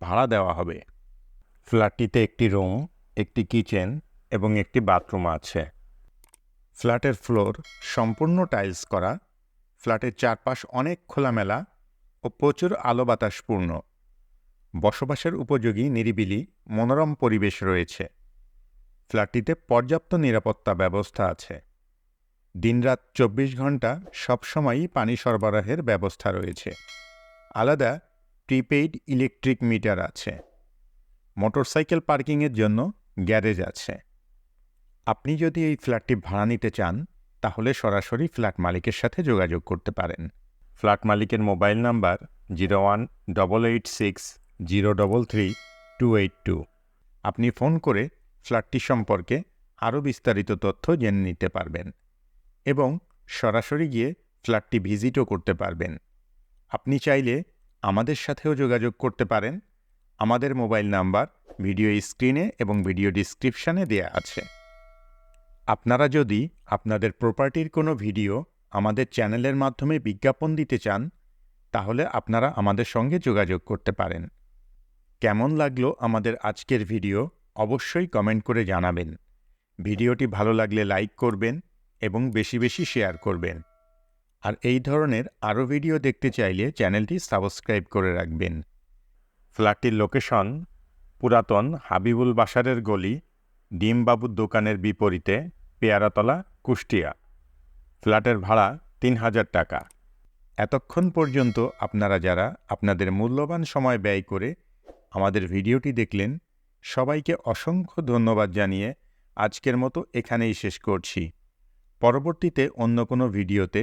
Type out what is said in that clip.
ভাড়া দেওয়া হবে। ফ্ল্যাটটিতে একটি রুম, একটি কিচেন এবং একটি বাথরুম আছে। ফ্ল্যাটের ফ্লোর সম্পূর্ণ টাইলস করা। ফ্ল্যাটের চারপাশ অনেক খোলামেলা ও প্রচুর আলো বাতাসপূর্ণ বসবাসের উপযোগী, নিরিবিলি, মনোরম পরিবেশ রয়েছে। ফ্ল্যাটটিতে পর্যাপ্ত নিরাপত্তা ব্যবস্থা আছে। দিনরাত চব্বিশ ঘণ্টা সবসময়ই পানি সরবরাহের ব্যবস্থা রয়েছে। আলাদা প্রিপেইড ইলেকট্রিক মিটার আছে। মোটরসাইকেল পার্কিংয়ের জন্য গ্যারেজ আছে। আপনি যদি এই ফ্ল্যাটটি ভাড়া নিতে চান, তাহলে সরাসরি ফ্ল্যাট মালিকের সাথে যোগাযোগ করতে পারেন। ফ্ল্যাট মালিকের mobile number zero one double eight six zero double three two eight two আপনি ফোন করে ফ্ল্যাটটি সম্পর্কে আরও বিস্তারিত তথ্য জেনে নিতে পারবেন এবং সরাসরি গিয়ে ফ্ল্যাটটি ভিজিটও করতে পারবেন। আপনি চাইলে আমাদের সাথেও যোগাযোগ করতে পারেন। আমাদের মোবাইল নাম্বার ভিডিও স্ক্রিনে এবং ভিডিও ডিসক্রিপশানে দেয়া আছে। আপনারা যদি আপনাদের প্রপার্টির কোনো ভিডিও আমাদের চ্যানেলের মাধ্যমে বিজ্ঞাপন দিতে চান, তাহলে আপনারা আমাদের সঙ্গে যোগাযোগ করতে পারেন। কেমন লাগল আমাদের আজকের ভিডিও অবশ্যই কমেন্ট করে জানাবেন। ভিডিওটি ভালো লাগলে লাইক করবেন এবং বেশি বেশি শেয়ার করবেন। আর এই ধরনের আরও ভিডিও দেখতে চাইলে চ্যানেলটি সাবস্ক্রাইব করে রাখবেন। ফ্ল্যাটটির লোকেশন পুরাতন হাবিবুল বাসারের গলি, ডিমবাবুর দোকানের বিপরীতে পেয়ারাতলা, কুষ্টিয়া। ফ্ল্যাটের ভাড়া তিন হাজার টাকা। এতক্ষণ পর্যন্ত আপনারা যারা আপনাদের মূল্যবান সময় ব্যয় করে আমাদের ভিডিওটি দেখলেন, সবাইকে অসংখ্য ধন্যবাদ জানিয়ে আজকের মতো এখানেই শেষ করছি। পরবর্তীতে অন্য কোনো ভিডিওতে